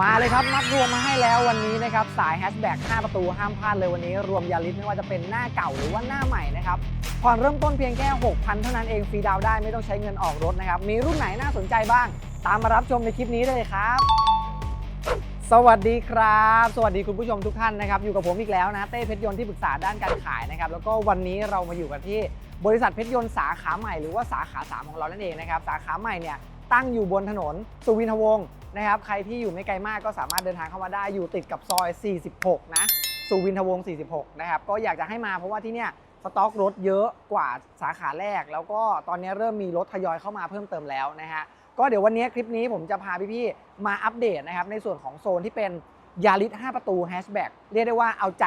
มาเลยครับ มัดรวมมาให้แล้ววันนี้นะครับ สายแฮชแบ็ก5ประตูห้ามพลาดเลยวันนี้ รวมยาลิสไม่ว่าจะเป็นหน้าเก่าหรือว่าหน้าใหม่นะครับผ่อนเริ่มต้นเพียงแค่ 6,000 เท่านั้นเองฟรีดาวได้ไม่ต้องใช้เงินออกรถนะครับ มีรุ่นไหนน่าสนใจบ้าง ตามมารับชมในคลิปนี้ได้เลยครับ สวัสดีครับ สวัสดีคุณผู้ชมทุกท่านนะครับ อยู่กับผมอีกแล้วนะเต้เพชรยนต์ที่ปรึกษาด้านการขายนะครับแล้วก็วันนี้เรามาอยู่กันที่บริษัทเพชรยนต์สาขาใหม่หรือว่าสาขา 3 ของเรานั่นเองนะครับสาขาใหม่เนี่ย ตั้งอยู่บนถนนสุวินทวงศ์นะครับ ใครที่อยู่ไม่ไกลมากก็สามารถเดินทางเข้ามาได้อยู่ติดกับซอย 46 นะสุวินทวงศ์ 46 นะครับ ก็อยากจะให้มาเพราะว่าที่เนี่ยสต็อกรถเยอะกว่าสาขาแรก แล้วก็ตอนนี้เริ่มมีรถทยอยเข้ามาเพิ่มเติมแล้วนะฮะ ก็เดี๋ยววันนี้คลิปนี้ผมจะพาพี่ๆมาอัปเดตนะครับในส่วนของโซนที่เป็นยาริส5ประตูแฮชแบ็กเรียกได้ว่าเอาใจ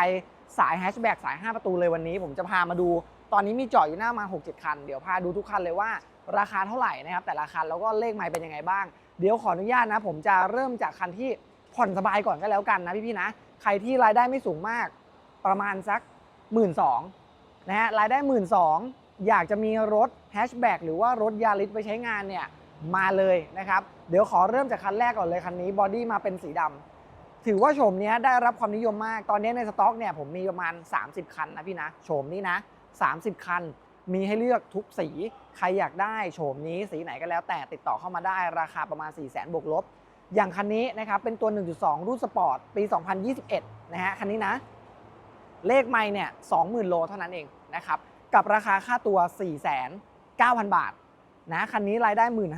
สายแฮชแบ็กสาย 5 ประตูเลยวันนี้ ผมจะพามาดู ตอนนี้มีจอดอยู่หน้ามา 6-7 คัน เดี๋ยวพาดูทุกคันเลยว่า ราคาเท่าไหร่นะครับ แต่ละคันแล้วก็เลขไมล์เป็นยังไงบ้าง เดี๋ยวขออนุญาตนะ ผมจะเริ่มจากคันที่ผ่อนสบายก่อนก็แล้วกันนะพี่ๆนะ ใครที่รายได้ไม่สูงมากประมาณสัก 1 2ื่นนะฮะรายได้ 1 2ื่นอยากจะมีรถแฮชแบ็กหรือว่ารถยาริสไปใช้งานเนี่ยมาเลยนะครับ เดี๋ยวขอเริ่มจากคันแรกก่อนเลยคันนี้บอดี้มาเป็นสีดำถือว่าโฉมนี้ได้รับความนิยมมาก ตอนนี้ในสต็อกเนี่ยผมมีประมาณ 30 คันนะพี่นะโฉมนี้นะ 30 คัน มีให้เลือกทุกสี ใครอยากได้โฉมนี้สีไหนก็แล้ว แต่ติดต่อเข้ามาได้ราคาประมาณ 4 0 0 0 0 0บวกลบ อย่างคันนี้นะครับเป็นตัว 1.2 รุ่นสปอร์ตปี 2021 นะฮะคันนี้นะ เลขไม่เนี่ย 20,000 โลเท่านั้นเองนะครับกับราคาค่าตัว 4,900บาทนะคันนี้รายได้1 5ื่น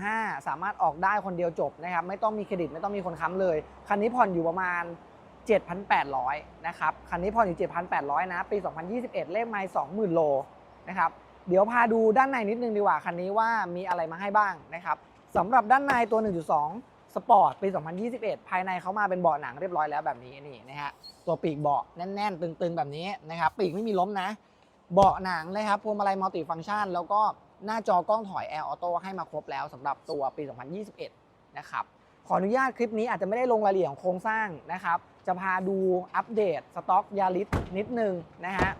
สามารถออกได้คนเดียวจบนะครับไม่ต้องมีเครดิตไม่ต้องมีคนค้ำเลย คันนี้ผ่อนอยู่ประมาณ 7,800 นะครับ คันนี้ผ่อนอยู่ 7,800 นะ ปี 2021 เลขไมล์20,000 โลนะครับ เดี๋ยวพาดูด้านในนิดนึงดีกว่าคันนี้ว่ามีอะไรมาให้บ้างนะครับสำหรับด้านในตัว 1.2 สปอร์ตปี 2021 ภายในเขามาเป็นเบาะหนังเรียบร้อยแล้วแบบนี้นี่นะฮะตัวปีกเบาะแน่น ๆ ตึงๆ แบบนี้นะครับปีกไม่มีล้มนะ เบาะหนังนะครับพวงมาลัยมัลติฟังก์ชัน แล้วก็หน้าจอกล้องถอย Air Auto ให้มาครบแล้วสำหรับตัวปี 2021 นะครับขออนุญาตคลิปนี้อาจจะไม่ได้ลงรายละเอียดของโครงสร้างนะครับจะพาดูอัปเดตสต็อกยาริสนิดนึงนะฮะ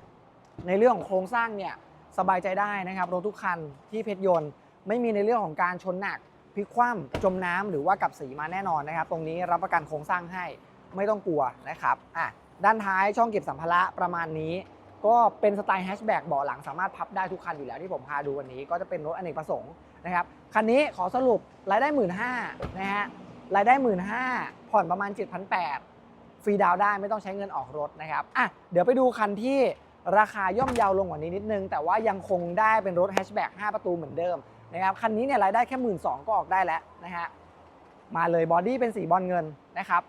ในเรื่องของโครงสร้างเนี่ย สบายใจได้นะครับรถทุกคันที่เพชรยนต์ไม่มีในเรื่องของการชนหนักพลิกคว่ำจมน้ำหรือว่ากับสีมาแน่นอนนะครับ ตรงนี้รับประกันโครงสร้างให้ไม่ต้องกลัวนะครับอะด้านท้ายช่องเก็บสัมภาระประมาณนี้ ก็เป็นสไตล์แฮชแบ็กเบาะหลังสามารถพับได้ทุกคันอยู่แล้วที่ผมพาดูวันนี้ ก็จะเป็นรถอเนกประสงค์นะครับคันนี้ขอสรุปรายได้1 5ื่นนะฮะรายได้1 5ื่นผ่อนประมาณ 7,800ฟรีดาวได้ไม่ต้องใช้เงินออกรถนะครับอะเดี๋ยวไปดูคันที่ ราคาย่อมเยาวลงกว่านี้นิดนึง แต่ว่ายังคงได้เป็นรถแฮชแบ็ก5ประตูเหมือนเดิมนะครับคันนี้เนี่ยรายได้แค่1 2ื่นสก็ออกได้แล้วนะฮะมาเลยบอดี้เป็นสีบอลเงินนะครับ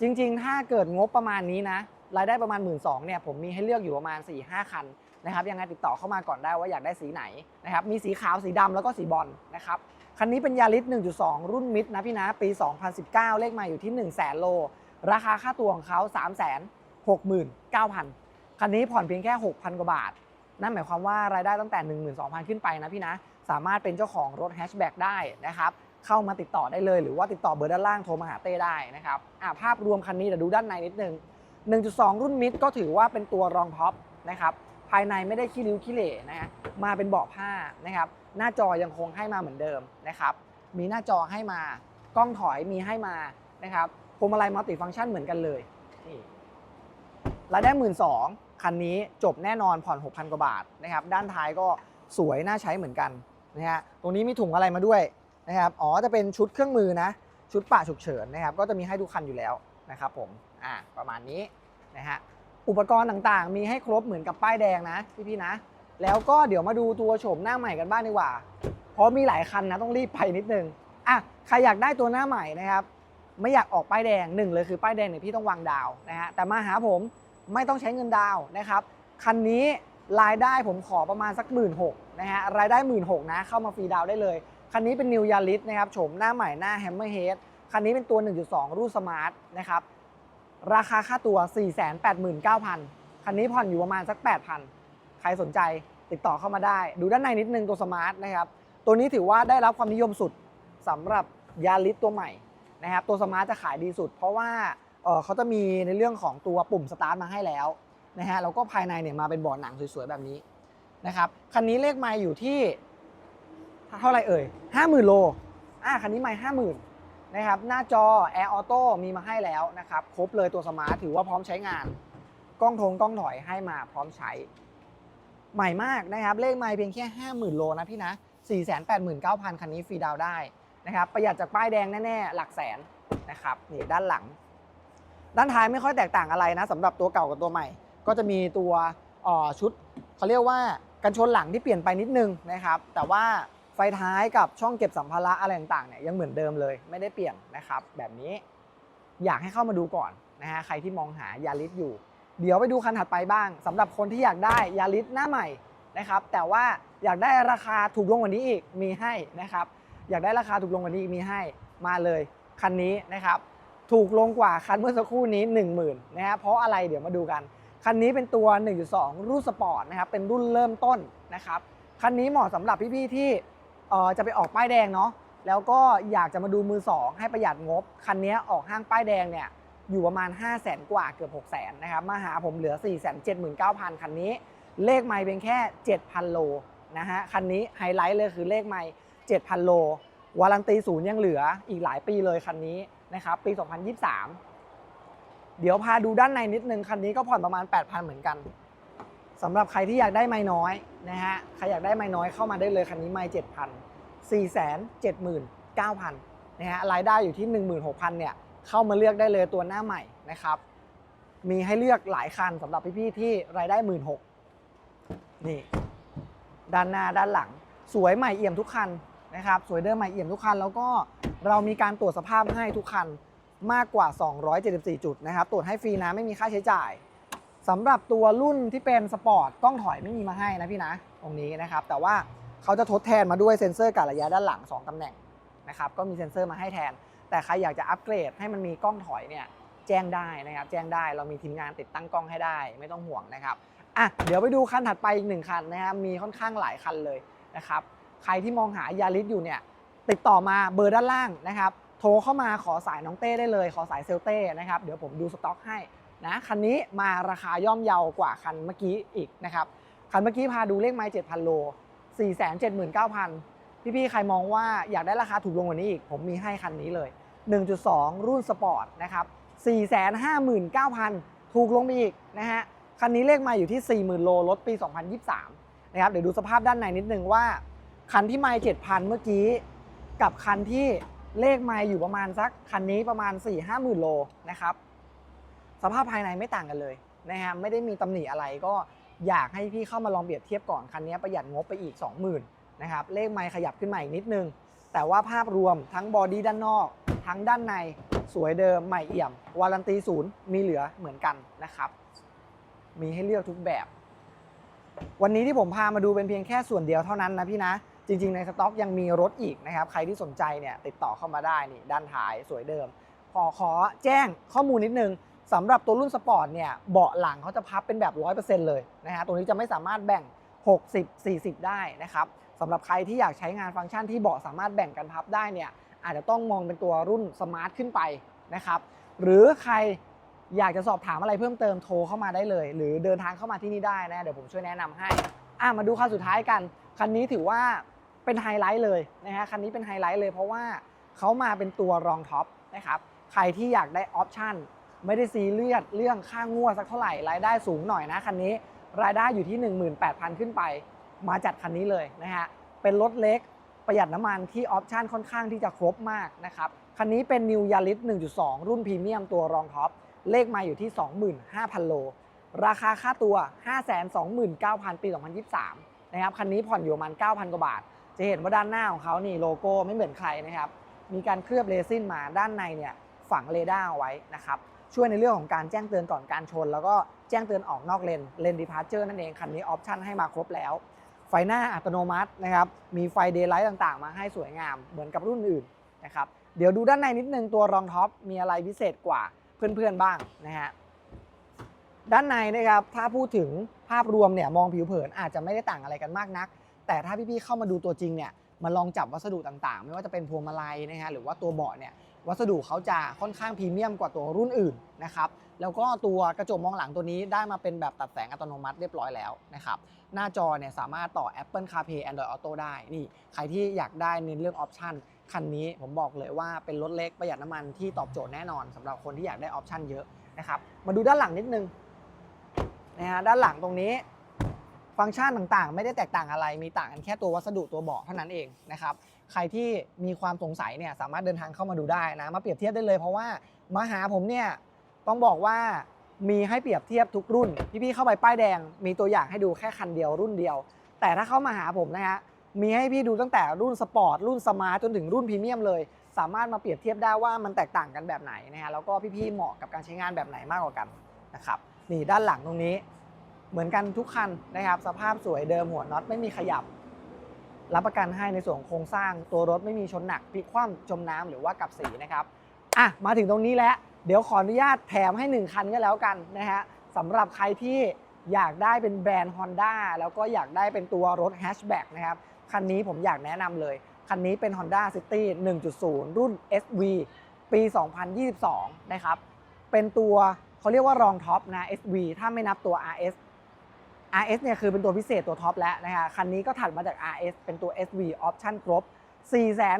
จริงๆ ถ้าเกิดงบประมาณนี้นะรายได้ประมาณ 1 2ื่นเนี่ยผมมีให้เลือกอยู่ประมาณ4 5คันนะครับยังไงติดต่อเข้ามาก่อนได้ว่าอยากได้สีไหนนะครับมีสีขาวสีดำแล้วก็สีบอลนะครับคันนี้เป็นยาริส1.2 รุ่นมิดนะพี่นะปี 2019 เลขมาอยู่ที่ 1 0 0 0 0แสนโล ราคาค่าตัวของเขา 3 6 9 0 0 0 คันนี้ผ่อนเพียงแค่ 6,000 กว่าบาท นั่นหมายความว่ารายได้ตั้งแต่ 12,000 ขึ้นไปนะพี่นะ สามารถเป็นเจ้าของรถแฮชแบ็กได้นะครับ เข้ามาติดต่อได้เลย หรือว่าติดต่อเบอร์ด้านล่างโทรมาหาเต้ได้นะครับอะภาพรวมคันนี้เดี๋ยวดูด้านในนิดนึง 1.2 รุ่นมิดก็ถือว่าเป็นตัวรองท็อปนะครับ ภายในไม่ได้ขี้ริ้วขี้เหร่นะฮะ มาเป็นเบาะผ้านะครับ หน้าจอยังคงให้มาเหมือนเดิมนะครับ มีหน้าจอให้มา กล้องถอยมีให้มานะครับพวงมาลัยมัลติฟังก์ชันเหมือนกันเลย นี่รายได้หมื่นสอง คันนี้จบแน่นอนผ่อน 6,000 กว่าบาทนะครับ ด้านท้ายก็สวยน่าใช้เหมือนกันนะฮะ ตรงนี้มีถุงอะไรมาด้วยนะครับ อ๋อ จะเป็นชุดเครื่องมือนะ ชุดป่าฉุกเฉินนะครับ ก็จะมีให้ทุกคันอยู่แล้วนะครับผม อ่า ประมาณนี้นะฮะ อุปกรณ์ต่างๆ มีให้ครบเหมือนกับป้ายแดงนะพี่ๆนะ แล้วก็เดี๋ยวมาดูตัวโฉมหน้าใหม่กันบ้างดีกว่า เพราะมีหลายคันนะต้องรีบไปนิดนึง อะ ใครอยากได้ตัวหน้าใหม่นะครับ ไม่อยากออกป้ายแดงหนึ่งเลยคือป้ายแดงเนี่ยพี่ต้องวางดาวนะฮะ แต่มาหาผม ไม่ต้องใช้เงินดาวนะครับคันนี้รายได้ผมขอประมาณสักหมื่นหกนะฮะรายได้หมื่นหกนะเข้ามาฟรีดาวได้เลย คันนี้เป็นนิวยาริสนะครับโฉมหน้าใหม่หน้าแฮมเมอร์เฮดคันนี้เป็นตัว 1.2 รุ่นสมาร์ทนะครับราคาค่าตัว 489,000 คันนี้ผ่อนอยู่ประมาณสัก 8,000 ใครสนใจติดต่อเข้ามาได้ ดูด้านในนิดนึงตัวสมาร์ทนะครับตัวนี้ถือว่าได้รับความนิยมสุดสำหรับยาริสตัวใหม่นะครับตัวสมาร์ทจะขายดีสุด เพราะว่า เขาจะมีในเรื่องของตัวปุ่มสตาร์ทมาให้แล้วนะฮะแล้วก็ภายในเนี่ยมาเป็นเบาะหนังสวยๆแบบนี้นะครับคันนี้เลขไมล์อยู่ที่เท่าไหร่เอ่ยห้าหมื่นโลอ่าคันนี้ไม่ห้าหมื่นนะครับหน้าจอ Air Auto มีมาให้แล้วนะครับครบเลยตัวสมาร์ทถือว่าพร้อมใช้งาน กล้องทงกล้องถอยให้มาพร้อมใช้ ใหม่มากนะครับ เลขไม่เพียงแค่ 50,000 โลนะพี่นะ 489,000 คันนี้ฟรีดาวได้นะครับประหยัดจากป้ายแดงแน่ ๆ หลักแสนนะครับนี่ด้านหลัง ด้านท้ายไม่ค่อยแตกต่างอะไรนะสำหรับตัวเก่ากับตัวใหม่ ก็จะมีตัวออชุดเขาเรียกว่ากันชนหลังที่เปลี่ยนไปนิดนึงนะครับ แต่ว่าไฟท้ายกับช่องเก็บสัมภาระอะไรต่างๆเนี่ยยังเหมือนเดิมเลย ไม่ได้เปลี่ยนนะครับ แบบนี้อยากให้เข้ามาดูก่อนนะฮะใครที่มองหายาริสอยู่ เดี๋ยวไปดูคันถัดไปบ้างสำหรับคนที่อยากได้ยาริสหน้าใหม่นะครับ แต่ว่าอยากได้ราคาถูกลงกว่านี้อีกมีให้นะครับ อยากได้ราคาถูกลงกว่านี้อีกมีให้มาเลยคันนี้นะครับ ถูกลงกว่าคันเมื่อสักครู่นี้ 10,000นะฮะเพราะอะไรเดี๋ยวมาดูกัน คันนี้เป็นตัว 1.2 รุ่นสปอร์ตนะครับเป็นรุ่นเริ่มต้นนะครับคันนี้เหมาะสำหรับพี่ๆที่จะไปออกป้ายแดงเนาะแล้วก็อยากจะมาดูมือ 2 ให้ประหยัดงบ คันนี้ออกห้างป้ายแดงเนี่ยอยู่ประมาณ 5 0 0 0 0 0กว่าเกือบ6 0 0 0 0นะครับมาหาผมเหลือ 4 7 9 0 0 0 คันนี้ เลขไม่เพียงแค่ 7,000 โลนะฮะคันนี้ไฮไลท์เลยคือเลขไม่7,000 โลวารันตีศูนย์ยังเหลืออีกหลายปีเลยคันนี้ นะครับปี 2023 เดี๋ยวพาดูด้านในนิดนึงคันนี้ก็ผ่อนประมาณ 8,000 เหมือนกันสำหรับใครที่อยากได้ไม่น้อยนะฮะใครอยากได้ไม่น้อยเข้ามาได้เลยคันนี้ไม่7,000 479,000นะฮะรายได้อยู่ที่ 16,000เนี่ยเข้ามาเลือกได้เลยตัวหน้าใหม่นะครับ มีให้เลือกหลายคันสำหรับพี่ๆที่รายได้ 16,000นี่ด้านหน้าด้านหลัง สวยใหม่เอี่ยมทุกคันนะครับ สวยเดิมใหม่เอี่ยมทุกคันแล้วก็ เรามีการตรวจสภาพให้ทุกคันมากกว่า 274 จุดนะครับ ตรวจให้ฟรีนะไม่มีค่าใช้จ่ายสำหรับตัวรุ่นที่เป็นสปอร์ตกล้องถอยไม่มีมาให้นะพี่นะตรงนี้นะครับ แต่ว่าเขาจะทดแทนมาด้วยเซ็นเซอร์การระยะด้านหลัง 2ตำแหน่งนะครับก็มีเซ็นเซอร์มาให้แทน แต่ใครอยากจะอัปเกรดให้มันมีกล้องถอยเนี่ยแจ้งได้นะครับ แจ้งได้เรามีทีมงานติดตั้งกล้องให้ได้ ไม่ต้องห่วงนะครับอะเดี๋ยวไปดูคันถัดไปอีกหนึ่งคันนะครับมีค่อนข้างหลายคันเลยนะครับใครที่มองหายาริสอยู่เนี่ย ติดต่อมาเบอร์ด้านล่างนะครับ โทรเข้ามาขอสายน้องเต้ได้เลย ขอสายเซลเต้นะครับ เดี๋ยวผมดูสต็อกให้นะคันนี้มาราคาย่อมเยาวกว่าคันเมื่อกี้อีกนะครับ คันเมื่อกี้พาดูเลขไม้7,000 โล 479,000 พี่ๆ ใครมองว่าอยากได้ราคาถูกลงกว่านี้อีก ผมมีให้คันนี้เลย 1.2 รุ่นสปอร์ตนะครับ 459,000 ถูกลงไปอีกนะฮะ คันนี้เลขไมาอยู่ที่ 40,000 โลรถปี 2023 นะครับ เดี๋ยวดูสภาพด้านในนิดนึงว่า คันที่ไม่7,000 เมื่อกี้ กับคันที่เลขไม่อยู่ประมาณสักคันนี้ประมาณ 4 5 0 0 0 0 โลนะครับ สภาพภายในไม่ต่างกันเลยนะฮะไม่ได้มีตำหนิอะไรก็อยากให้พี่เข้ามาลองเปรียบเทียบก่อนคันนี้ประหยัดงบไปอีก 20,000นะครับเลขไม้ขยับขึ้นมาอีกนิดนึง แต่ว่าภาพรวมทั้งบอดี้ด้านนอก ทั้งด้านในสวยเดิมใหม่เอี่ยม วารันตีศูนย์มีเหลือเหมือนกันนะครับ มีให้เลือกทุกแบบ วันนี้ที่ผมพามาดูเป็นเพียงแค่ส่วนเดียวเท่านั้นนะพี่นะ จริง ๆ ในสต็อกยังมีรถอีกนะครับ ใครที่สนใจเนี่ยติดต่อเข้ามาได้นี่ด้านท้ายสวยเดิม ขอขอแจ้งข้อมูลนิดนึงสำหรับตัวรุ่นสปอร์ตเนี่ยเบาะหลังเขาจะพับเป็นแบบ 100%เลยนะฮะตรงนี้จะไม่สามารถแบ่ง 60 40 ได้นะครับสำหรับใครที่อยากใช้งานฟังก์ชันที่เบาะสามารถแบ่งกันพับได้เนี่ยอาจจะต้องมองเป็นตัวรุ่นสมาร์ทขึ้นไปนะครับหรือใครอยากจะสอบถามอะไรเพิ่มเติมโทรเข้ามาได้เลย หรือเดินทางเข้ามาที่นี่ได้นะ เดี๋ยวผมช่วยแนะนำให้อะมาดูคันสุดท้ายกัน คันนี้ถือว่าเป็นไฮไลท์เลยนะฮะคันนี้เป็นไฮไลท์เลย เพราะว่าเขามาเป็นตัวรองท็อปนะครับใครที่อยากได้ออปชั่นไม่ได้ซีเรียสเรื่องค่างวดสักเท่าไหร่รายได้สูงหน่อยนะคันนี้รายได้อยู่ที่ 18,000 ขึ้นไป มาจัดคันนี้เลยนะฮะเป็นรถเล็กประหยัดน้ำมันที่ออปชันค่อนข้างที่จะครบมากนะครับคันนี้เป็น New Yaris 1.2 รุ่นพรีเมียมตัวรองท็อปเลขมาอยู่ที่ 25,000 โล ราคาค่าตัว 529,000 ปี 2023 นะครับคันนี้ผ่อนอยู่ประมาณ 9,000 กว่าบาท จะเห็นว่าด้านหน้าของเขานี่โลโก้ไม่เหมือนใครนะครับ มีการเคลือบเรซินมาด้านในเนี่ยฝังเรดาร์เอาไว้นะครับช่วยในเรื่องของการแจ้งเตือนก่อนการชน แล้วก็แจ้งเตือนออกนอกเลนเลนดีพาร์เจอร์นั่นเองคันนี้ออปชันให้มาครบแล้ว ไฟหน้าอัตโนมัตินะครับมีไฟเดย์ไลท์ต่างๆ มาให้สวยงามเหมือนกับรุ่นอื่นนะครับเดี๋ยวดูด้านในนิดนึงตัวรองท็อปมีอะไรพิเศษกว่าเพื่อนๆบ้างนะฮะ ด้านในนะครับถ้าพูดถึงภาพรวมเนี่ยมองผิวเผินอาจจะไม่ได้ต่างอะไรกันมากนัก แต่ถ้าพี่ๆเข้ามาดูตัวจริงเนี่ยมาลองจับวัสดุต่างๆ ไม่ว่าจะเป็นพวงมาลัยนะฮะหรือว่าตัวเบาะเนี่ยวัสดุเขาจะค่อนข้างพรีเมียมกว่าตัวรุ่นอื่นนะครับแล้วก็ตัวกระจกมองหลังตัวนี้ได้มาเป็นแบบตัดแสงอัตโนมัติเรียบร้อยแล้วนะครับหน้าจอเนี่ยสามารถต่อ Apple CarPlay Android Auto ได้นี่ใครที่อยากได้เน้นเรื่องออปชันคันนี้ผมบอกเลยว่าเป็นรถเล็กประหยัดน้ำมันที่ตอบโจทย์แน่นอนสำหรับคนที่อยากได้ออปชันเยอะนะครับมาดูด้านหลังนิดนึง นะฮะด้านหลังตรงนี้ ฟังก์ชันต่างๆ ไม่ได้แตกต่างอะไร มีต่างกันแค่ตัววัสดุตัวเบาะเท่านั้นเองนะครับใครที่มีความสงสัยเนี่ยสามารถเดินทางเข้ามาดูได้นะมาเปรียบเทียบได้เลยเพราะว่ามาหาผมเนี่ยต้องบอกว่ามีให้เปรียบเทียบทุกรุ่น พี่ๆเข้าไปป้ายแดง มีตัวอย่างให้ดูแค่คันเดียวรุ่นเดียว แต่ถ้าเข้ามาหาผมนะฮะมีให้พี่ดูตั้งแต่รุ่นสปอร์ตรุ่นสมาร์ทจนถึงรุ่นพรีเมียมเลย สามารถมาเปรียบเทียบได้ว่ามันแตกต่างกันแบบไหนนะฮะแล้วก็พี่ๆเหมาะกับการใช้งานแบบไหนมากกว่ากันนะครับ นี่ด้านหลังตรงนี้ เหมือนกันทุกคันนะครับ สภาพสวยเดิมหัวน็อตไม่มีขยับ รับประกันให้ในส่วนของโครงสร้างตัวรถไม่มีชนหนักพลิกคว่ำจมน้ำหรือว่ากับสีนะครับอะมาถึงตรงนี้แล้ว เดี๋ยวขออนุญาตแถมให้ 1 คันก็แล้วกันนะฮะสำหรับใครที่อยากได้เป็นแบรนด์ Honda แล้วก็อยากได้เป็นตัวรถแฮชแบ็กนะครับ คันนี้ผมอยากแนะนำเลย คันนี้เป็น Honda City 1.0 รุ่น SV ปี 2022 นะครับ เป็นตัว เขาเรียกว่ารองท็อปนะ SV ถ้าไม่นับตัว RS RS เนี่ยคือเป็นตัวพิเศษตัวท็อปแล้วนะฮะคันนี้ก็ถัดมาจาก RS เป็นตัว SV ออปชั่นครบ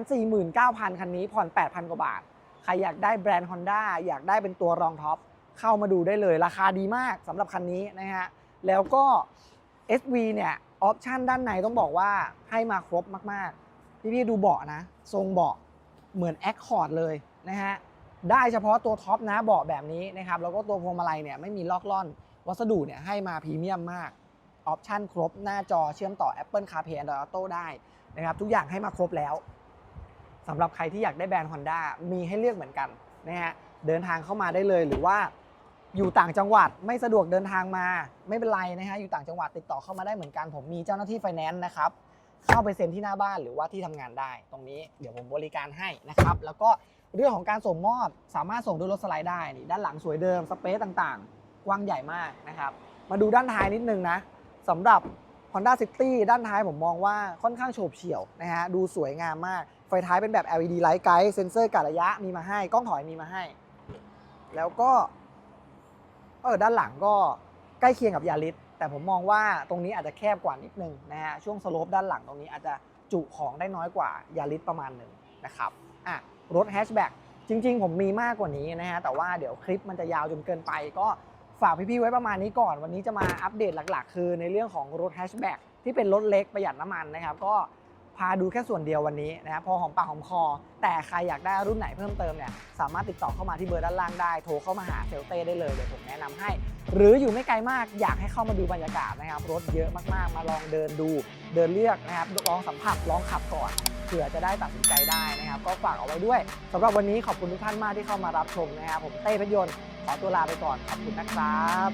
449,000 คันนี้ผ่อน 8,000 กว่าบาท ใครอยากได้แบรนด์ Honda อยากได้เป็นตัวรองท็อปเข้ามาดูได้เลยราคาดีมากสำหรับคันนี้นะฮะแล้วก็ SV เนี่ยออปชันด้านในต้องบอกว่าให้มาครบมากๆ พี่ๆดูเบาะนะ ทรงเบาะเหมือน Accord เลยนะฮะ ได้เฉพาะตัวท็อปนะเบาะแบบนี้นะครับแล้วก็ตัวพวงมาลัยเนี่ยไม่มีลอกล่อน วัสดุเนี่ยให้มาพรีเมียมมากออปชันครบหน้าจอเชื่อมต่อ Apple CarPlay Android Auto ได้นะครับทุกอย่างให้มาครบแล้วสำหรับใครที่อยากได้แบรนด์ Honda มีให้เลือกเหมือนกันนะฮะเดินทางเข้ามาได้เลยหรือว่าอยู่ต่างจังหวัดไม่สะดวกเดินทางมาไม่เป็นไรนะฮะอยู่ต่างจังหวัดติดต่อเข้ามาได้เหมือนกัน ผมมีเจ้าหน้าที่ไฟแนนซ์นะครับเข้าไปเซ็นที่หน้าบ้านหรือว่าที่ทำงานได้ ตรงนี้เดี๋ยวผมบริการให้นะครับ แล้วก็ เรื่องของการส่งมอบสามารถส่งด้วยรถสไลด์ได้นี่ด้านหลังสวยเดิมสเปซต่างๆ กว้างใหญ่มากนะครับ มาดูด้านท้ายนิดนึงนะสำหรับ Honda City ด้านท้ายผมมองว่าค่อนข้างโฉบเฉี่ยวนะฮะดูสวยงามมาก ไฟท้ายเป็นแบบ LED Light Guide เซ็นเซอร์กะระยะมีมาให้ กล้องถอยมีมาให้ แล้วก็เออด้านหลังก็ใกล้เคียงกับยาริสแต่ผมมองว่าตรงนี้อาจจะแคบกว่านิดนึงนะฮะช่วงสโลปด้านหลังตรงนี้อาจจะจุของได้น้อยกว่ายาริสประมาณหนึ่งนะครับอะ รถแฮชแบ็กจริง ๆ ผมมีมากกว่านี้นะฮะ แต่ว่าเดี๋ยวคลิปมันจะยาวจนเกินไป ก็ฝากพี่ๆไว้ประมาณนี้ก่อน วันนี้จะมาอัปเดตหลักๆ คือในเรื่องของรถแฮชแบ็กที่เป็นรถเล็กประหยัดน้ำมันนะครับ ก็ พาดูแค่ส่วนเดียววันนี้นะครับพอหอมปากหอมคอ แต่ใครอยากได้รุ่นไหนเพิ่มเติมเนี่ยสามารถติดต่อเข้ามาที่เบอร์ด้านล่างได้ โทรเข้ามาหาเซลเต้ได้เลยเดี๋ยวผมแนะนำให้ หรืออยู่ไม่ไกลมากอยากให้เข้ามาดูบรรยากาศนะครับรถเยอะมากๆ มาลองเดินดู เดินเลือกนะครับลองสัมผัสลองขับก่อนเผื่อจะได้ตัดสินใจได้นะครับ ก็ฝากเอาไว้ด้วยสำหรับวันนี้ขอบคุณทุกท่านมากที่เข้ามารับชมนะครับผมเต้พยนต์ขอตัวลาไปก่อนขอบคุณนะครับ